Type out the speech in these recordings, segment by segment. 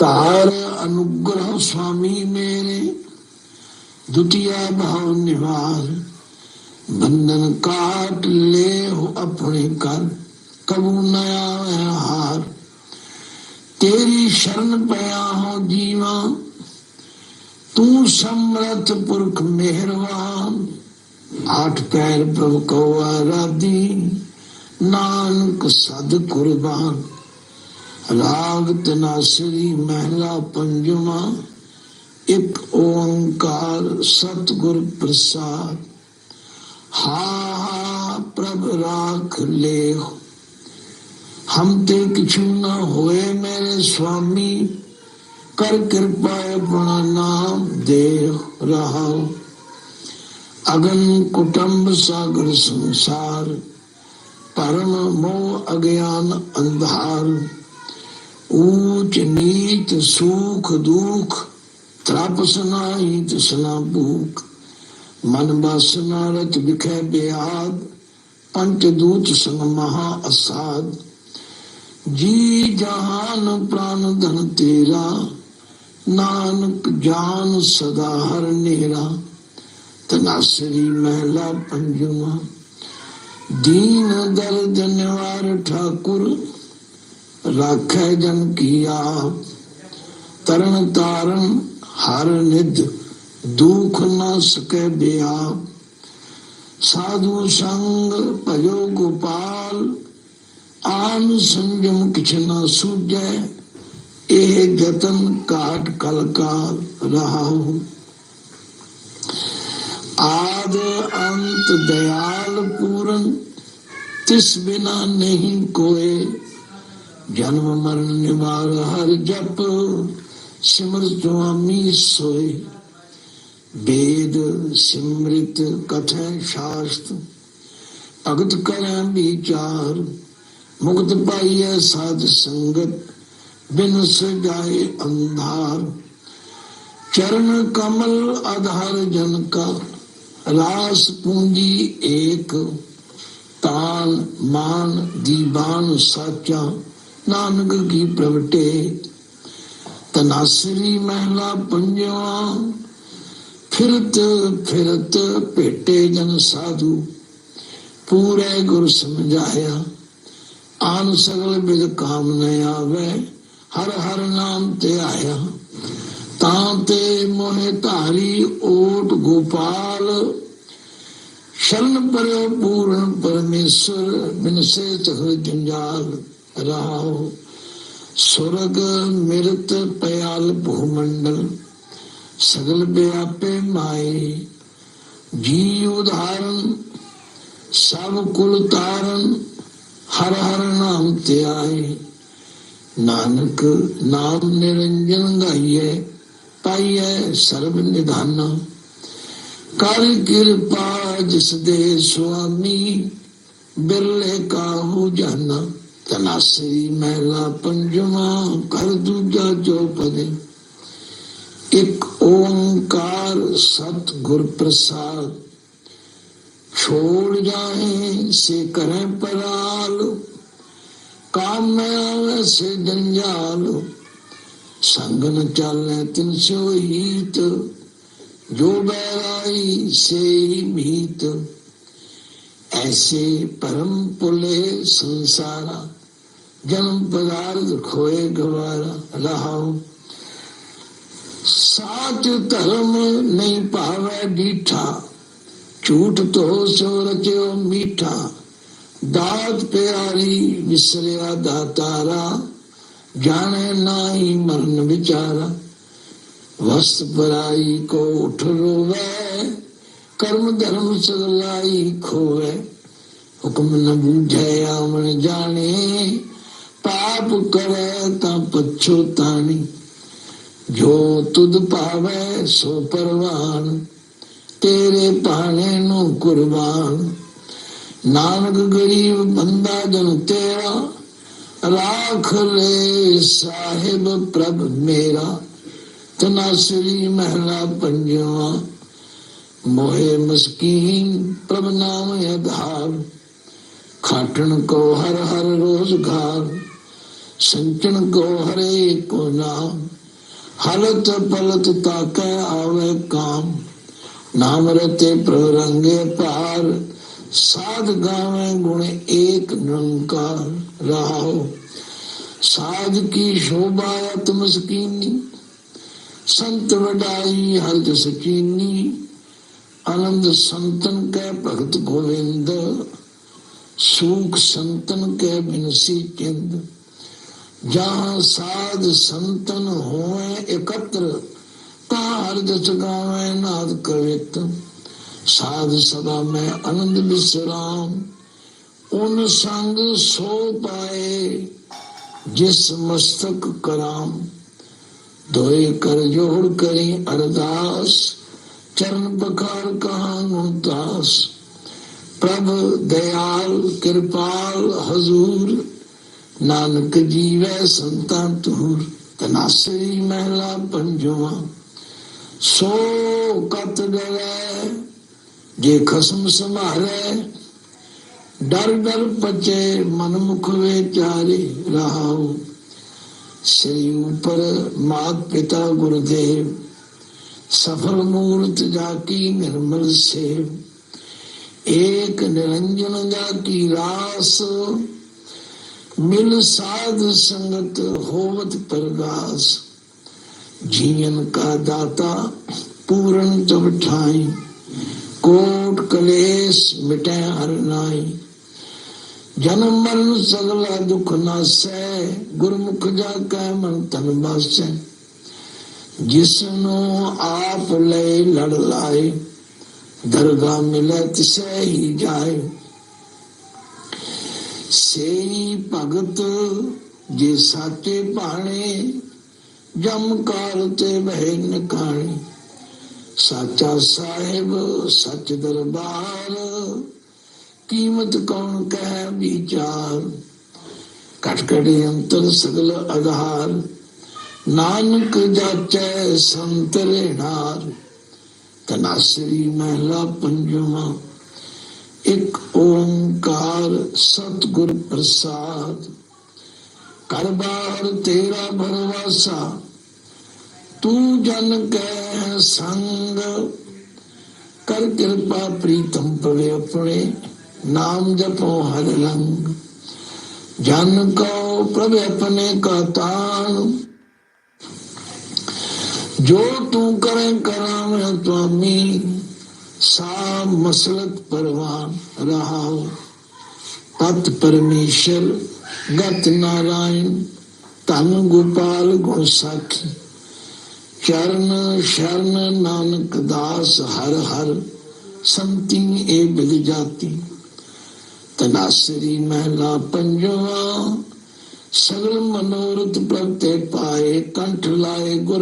ਤਾਰ ਅਨੁਗ੍ਰਹ ਸੁਆਮੀ ਮੇਰੇ। ਦੁਤੀਆ ਭਾਵ ਨਿਵਾਰ, ਬੰਧਨ ਕਾਟ ਲੈ ਹੋ ਆਪਣੇ ਕਰ ਕਬੂ ਨ ਆਵੇ ਹਾਰ। ਤੇਰੀ ਸ਼ਰਨ ਪਿਆ ਹੋ ਜੀਵਾ, ਤੂੰ ਸਮਰਥ ਪੁਰਖ ਮਿਹਰਬਾਨ ਆਠ ਪੈਰ ਪ੍ਰਭ ਕੋ ਆਰਾਧੀ, ਨਾਨਕ ਸਦ ਕੁਰਬਾਨ। ਰਾਗ ਤਨਾਸਰੀ ਮਹਿਲਾ ਪੰਜਵਾ, ਇੱਕ ਓੰਕਾਰ ਸਤਿਗੁਰ ਪ੍ਰਸਾਦ। ਹਾ ਹਾ ਪ੍ਰਭ ਰਾਖ ਲੈ ਹਮ ਤੇ ਕਿਛੂ ਨਾ ਹੋਏ ਮੇਰੇ ਸੁਆਮੀ ਕਰ ਕਿਰਪਾ ਆਪਣਾ ਨਾਮ ਦੇ ਰਹਾਉ। ਅਗਨ ਕੁਟੰਬ ਸਾਗਰ ਸੰਸਾਰ, ਪਰਮ ਮੋਹ ਅਗਿਆਨ ਅੰਧਾਰ। ਊਚ ਨੀਚ ਸੁਖ ਦੁਖ ਤ੍ਰਾਪਸ ਨਾਹੀ ਤਸਨਾ ਭੂਖ ਮਨ ਬਾਸਨਾ ਰਚ ਵਿਖੇ ਬਿਆਦ ਪੰਚ ਦੂਤ ਸੰਗ ਮਹਾ ਅਸਾਦ ਜੀ ਜਹਾਨ ਪ੍ਰਾਨ ਧਨ ਤੇਰਾ ਨਾਨਕ ਜਾਨ ਸਦਾ ਹਰ ਨੇਰਾ ਤਨਾਸਰੀ ਮਹਿਲਾ ਪੰਜਵਾ ਦੀਨ ਦਰਦ ਨਿਵਾਰ ਠਾਕੁਰ ਰਾਖੈ ਜਨ ਕੀ ਆਪ ਤਰਨ ਤਾਰਨ ਹਰ ਨਿਧ ਦੁਖ ਨਾ ਸਕੈ ਬਿਆਪ ਸਾਧੂ ਸੰਗ ਭਜੋ ਗੋਪਾਲ ਆਨ ਸੰਜਮ ਕਿਛ ਨਾ ਸੂਝੈ, ਇਹ ਜਤਨ ਕਾਟ ਕਲਕਾਲ ਰਹਾਉ। ਆਦ ਅੰਤ ਦਇਆਲ ਪੂਰਨ, ਤਿਸ ਬਿਨਾ ਨਹੀਂ ਕੋਏ। ਜਨਮ ਮਰਨ ਨਿਵਾਰ ਹਰ ਜਪ, ਸਿਮਰ ਸੁਆਮੀ ਸੋਏ। ਵੇਦ ਸਿਮਰਿਤ ਕਥੈ ਸ਼ਾਸਤ, ਭਗਤ ਕਰੈ ਵਿਚਾਰ। ਮੁਕਤ ਪਾਈਐ ਸਾਧ ਸੰਗਤ, ਬਿਨ ਸਜਾਏ ਅੰਧਾਰ। ਚਰਨ ਕਮਲ ਆਧਾਰ ਜਨ ਕਾ, ਰਾਸ ਪੂੰਜੀ ਏਕ। ਤਾਨ ਮਾਨ ਦੀਵਾਨ ਸਾਚਾ ਨਾਨਕ ਕੀ ਪ੍ਰਗਟੇ? ਤਨਾਸਰੀ ਮਹਿਲਾ ਪੰਜਵਾ, ਫਿਰਤ ਫਿਰਤ ਭੇਟੇ ਜਨ ਸਾਧੂ। ਪੂਰੇ ਗੁਰ ਸਮਝਾਇਆ, ਆਨ ਸਗਲ ਬਿਦ ਕਾਮ ਨ ਆਵੇ, ਹਰ ਹਰ ਨਾਮ ਤੇ ਆਇਆ। ਤਾਂ ਤੇ ਮੋਹਿ ਧਾਰੀ ਓਟ ਗੋਪਾਲ, ਸ਼ਰਨ ਪਰਿਓ ਪੂਰਨ ਪਰਮੇਸ਼ਰ, ਬਿਨ ਸੇ ਤਹ ਜੰਜਾਲ। ਰਹਾਉ ਸੁਰਗ ਮਿਰਤ ਪਿਆਲ ਭੂਮੰਡਲ, ਸਗਲ ਵਿਆਪੇ ਮਾਏ। ਜੀ ਉਧਾਰਨ, ਸਭ ਕੁਲ ਤਾਰਨ, ਹਰ ਹਰ ਨਾਮ ਤੇ ਆਏ ਨਾਨਕ ਨਾਮ ਨਿਰੰਜਨ ਗਾਈਏ ਪਾਈਐ ਸਰਬ ਨਿਧਾਨ। ਕਰ ਕਿਰਪਾ ਜਿਸ ਦੇ ਸੁਆਮੀ, ਬਿਰਲੇ ਕਾਹੂ ਜਾਨਾ। ਤਨਾਸਰੀ ਮਹਿਲਾ ਪੰਜਵਾ ਕਰ ਦੂਜਾ ਚੌਪਦੇ ਇੱਕ ਓੰਕਾਰ ਸਤ ਗੁਰ ਪ੍ਰਸਾਦ। ਛੋੜ ਜਾਏ ਸੇ ਕਰੇ ਪਰਾਲ, ਕਾਮ ਮੈਂ ਆਵੇ ਸੇ ਜੰਜਾਲ। ਸੰਗ ਨ ਚਾਲੇ ਤਿਨ ਸੋ ਹੀਤ ਜੋ ਬੈਰਾਈ ਸੇ ਹੀ ਮੀਤ। ਐਸੇ ਪਰਮ ਪੁਲੇ ਸੰਸਾਰਾ। ਜਨਮ ਪਦਾਰਥ ਖੋਏ ਗਵਾਰਾ ਰਹਾਉ। ਸਾਚ ਧਰਮ ਨਹੀਂ ਭਾਵੇ ਡੀਠਾ। ਝੂਠ ਤੋ ਸੋ ਰਚਿਓ ਮੀਠਾ। ਦਾਤ ਪਿਆਰੀ ਵਿਸਰਿਆ ਦਾਤਾਰਾ। ਜਾਣੇ ਨਾਹੀ ਮਰਨ ਵਿਚਾਰਾ। ਵਸਤ ਪਰਾਈ ਕੋ ਉਠ ਰੋਵੇ। ਕਰਮ ਧਰਮ ਸਗਲਾਈ ਖੋਵੇ। ਹੁਕਮ ਨ ਬੂਝੈ ਆਵਣ ਜਾਣੇ। ਪਾਪ ਕਰੇ ਤਾਂ ਪਛੋਤਾਣੀ ਜੋ ਤੁਧ ਪਾਵੇ ਸੋ ਪਰਵਾਨ। ਤੇਰੇ ਪਾਣੇ ਨੂੰ ਕੁਰਬਾਨ। ਨਾਨਕ ਗਰੀਬ ਬੰਦਾ ਜਨ ਤੇਰਾ। ਰਾਖ ਲੈ ਸਾਹਿਬ ਪ੍ਰਭ ਮੇਰਾ। ਤਨਾਸਰੀ ਮਹਿਲਾ ਪੰਜਵਾ। ਮੋਹਿ ਮਸਕੀਨ ਪ੍ਰਭ ਨਾਮ ਆਧਾਰ ਖਾਟਣ ਕੋ ਹਰ ਹਰ ਸੰਤਨ ਗੋ ਹਰੇ ਕੋ ਨਾਮ, ਹਲਤ ਪਲਤ ਤਾਕੈ ਆਵੇ ਕਾਮ। ਨਾਮ ਰਤੇ ਪ੍ਰਭ ਰੰਗੇ ਪਾਰ ਸਾਧ ਗਾਵੇ ਗੁਣ ਏਕ ਨਿਰੰਕਾਰ ਰਹਾਉ ਸਾਧ ਕੀ ਸ਼ੋਭਾ ਆਤਮ ਸਕੀਨੀ ਸੰਤ ਵਡਾਈ ਹਲਤ ਸਕੀਨੀ ਆਨੰਦ ਸੰਤਨ ਕੈ ਭਗਤ ਗੋਵਿੰਦ, ਸੂਖ ਸੰਤਨ ਕੈ ਬਿਨਸੀ ਚਿੰਦ। ਜਾਂ ਸਾਧ ਸੰਤਨ ਹੋਏ ਇਕੱਤਰ ਤਾ ਹਰ ਜਸ ਗਾਵੇ ਨਾਦ ਕਵਿਤ। ਸਾਧ ਸਦਾ ਮੈਂ ਆਨੰਦ ਵਿਸਰਾਮ ਉਨ ਸੰਗ ਸੋ ਪਾਏ, ਜਿਸ ਮਸਤਕ ਕਰਾਮ। ਦੋਏ ਕਰ ਜੋੜ ਕਰੀ ਅਰਦਾਸ, ਚਰਨ ਬਖਾਰ ਕਹਾਂ ਮੁਤਾਸ ਪ੍ਰਭ ਦਇਆਲ ਕਿਰਪਾਲ ਹਜ਼ੂਰ ਨਾਨਕ ਜੀਵੇ ਸੰਤਾਂ ਤੁਰ ਤਨਾਸਰੀ ਮਹਿਲਾ ਪੰਜਵਾ। ਸੋ ਕਤ ਡਰੇ, ਜੇ ਖਸਮ ਸਮਾਰੇ ਡਰ ਡਰ ਪਚੇ, ਮਨ ਮੁਖ ਵਿਚਾਰੇ ਰਹਾਉ। ਸ੍ਰੀ ਉਪਰ ਮਾਤ ਪਿਤਾ ਗੁਰਦੇਵ, ਸਫਲ ਮੂਰਤ ਜਾ ਕੀ ਨਿਰਮਲ ਸੇਵ। ਏਕ ਨਿਰੰਜਨ ਜਾ ਕੀ ਰਾਸ ਮਿਲ ਸਾਧ ਸੰਗਤ ਹੋਵਤ ਪ੍ਰਗਾਸ। ਜੀਵਨ ਕਾ ਦਾਤਾ, ਪੂਰਨ ਜਬ ਠਾਈ। ਕੋਟ ਕਲੇਸ਼ ਮਿਟੈ ਹਰ ਨਾਈ। ਜਨਮ ਮਰਨ ਸਗਲਾ ਦੁਖ ਨਾਸੈ, ਗੁਰਮੁਖ ਜਾ ਕੈ ਮਨ ਤਨ ਬਾਸੈ। ਜਿਸ ਨੂੰ ਆਪ ਲੈ ਲੜ ਲਾਏ, ਦਰਗਾ ਮਿਲੈ ਤਿਸੈ ਹੀ ਜਾਏ। ਸੇਈ ਭਗਤ ਜੇ ਸਾਚੇ ਭਾਣੇ, ਜਮ ਕਾਲ ਤੇ ਬਹਿ ਨਕਾਣੇ। ਸਾਚਾ ਸਾਹਿਬ, ਸੱਚ ਦਰਬਾਰ, ਕੀਮਤ ਕੌਣ ਕਹਿ ਵਿਚਾਰ? ਕਟਕੜੇ ਅੰਤਰ ਸਗਲ ਅਧਾਰ, ਨਾਨਕ ਜਾਚੈ ਸੰਤ ਰਹਿਣਾਰ ਤਨਾਸਰੀ ਮਹਿਲਾ ਪੰਜਵਾਂ ਇੱਕ ਓੰਕਾਰ ਸਤਿਗੁਰ ਪ੍ਰਸਾਦ। ਕਰਬਾਰ ਤੇਰਾ ਭਰਵਾਸਾ, ਤੂੰ ਜਨ ਕੈ ਸੰਗ। ਕਰ ਕਿਰਪਾ ਪ੍ਰੀਤਮ ਪਵੇ ਆਪਣੇ, ਨਾਮ ਜਪੋ ਹਰ ਰੰਗ। ਜਨ ਕੋ ਪ੍ਰਭ ਆਪਣੇ ਕਾ ਤਾਣ। ਜੋ ਤੂੰ ਕਰੇ ਕਰਾਂ ਤੁਮੀ सा मसलत परवान रहाओ पत परमेश्वर गत नारायण धन गोपाल गुण साखी चरण शरण नानक दास हर हर संति ए बिग जाती तनासरी महला पंजवा सगल मनोरथ प्रगटे पाए कंठ लाए गुर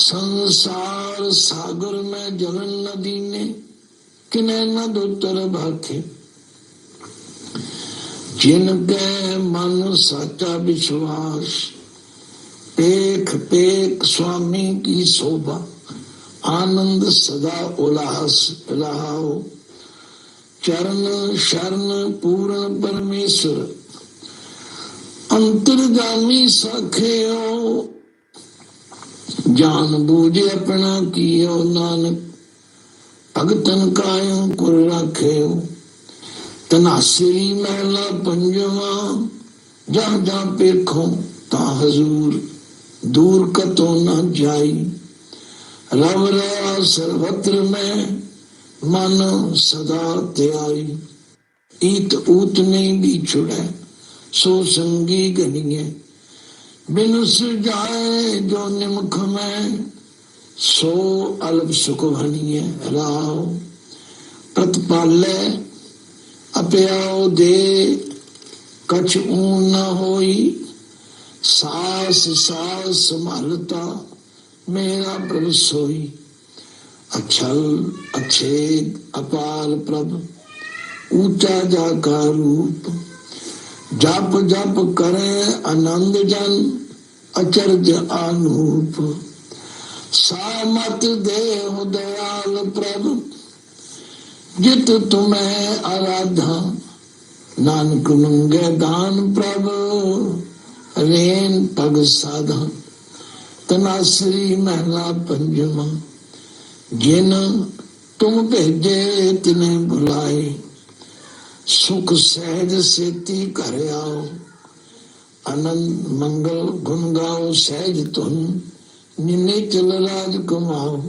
ਸੰਸਾਰ ਸਾਗਰ ਮੈਂ ਜਲਨ ਨਦੀ ਨੇ, ਕਿਨੇ ਨਾ ਦੋਤਰ ਭਾਖੇ ਜਿਨ ਕੈ ਮਨ ਸਾਚਾ ਵਿਸ਼ਵਾਸ, ਪੇਖ ਪੇਖ ਸੁਆਮੀ ਕੀ ਸੋਭਾ, ਆਨੰਦ ਸਦਾ ਉਲਾਸ ਰਹਾਓ। ਚਰਨ ਸ਼ਰਨ ਪੂਰਨ ਪਰਮੇਸ਼ਰ, ਅੰਤਰਗਾਮੀ ਸਖਿਓ। ਜਾਨ ਬੂਝੇ ਆਪਣਾ ਕੀਓ ਨਾਨਕ ਭਗਤਨ ਕਾਇਓ ਕੁਰ ਰਾਖਿਓ? ਤਨਾਸਰੀ ਮਹਿਲਾ ਪੰਜਵਾ, ਜਾਂ ਜਾਂ ਪੇਖੋ ਤਾਂ ਹਜ਼ੂਰ, ਦੂਰ ਕਤੋਂ ਨਾ ਜਾਈ। ਰਵ ਰਿਆ ਸਰਵਤਰ ਮੈਂ, ਮਨ ਸਦਾ ਧਿਆਈ। ਈਤ ਊਤ ਨਹੀਂ ਵੀ ਛੁੜੈ ਸੋ ਸੰਗੀ ਗਣੀਏ बिन जाए जो निमुख में सो अल्प सुख भनिए राव प्रतिपाले अप्याओ दे कछ ऊन न होई सास सास संभालता मेरा प्रभु सोई अक्षल अक्षेद अपार प्रभ ऊंचा जाका रूप ਜਪ ਜਪ ਕਰੇ ਆਨੰਦ ਜਨ, ਅਚਰਜ ਅਨੂਪ। ਸਾਮਤ ਦੇਹ ਦਇਆਲ ਪ੍ਰਭ, ਜਿਤ ਤੁਮੈ ਆਰਾਧਾ ਨਾਨਕ ਮੰਗੇ ਦਾਨ ਪ੍ਰਭ, ਰੇਨ ਪਗ ਸਾਧਾ। ਤਨਾਸਰੀ ਮਹਿਲਾ ਪੰਜਵਾ, ਜਿਨ ਤੁਮ ਭੇਜੇ ਤਿਨੇ ਬੁਲਾਏ। ਸੁਖ ਸਹਿਜ ਸੇਤੀ ਘਰ ਆਓ। ਆਨੰਦ ਮੰਗਲ ਗੁਣ ਗਾਓ ਸਹਿਜ ਤੁਨ ਨਿਨੇ ਚਲ ਰਾਜ ਕਮਾਓ।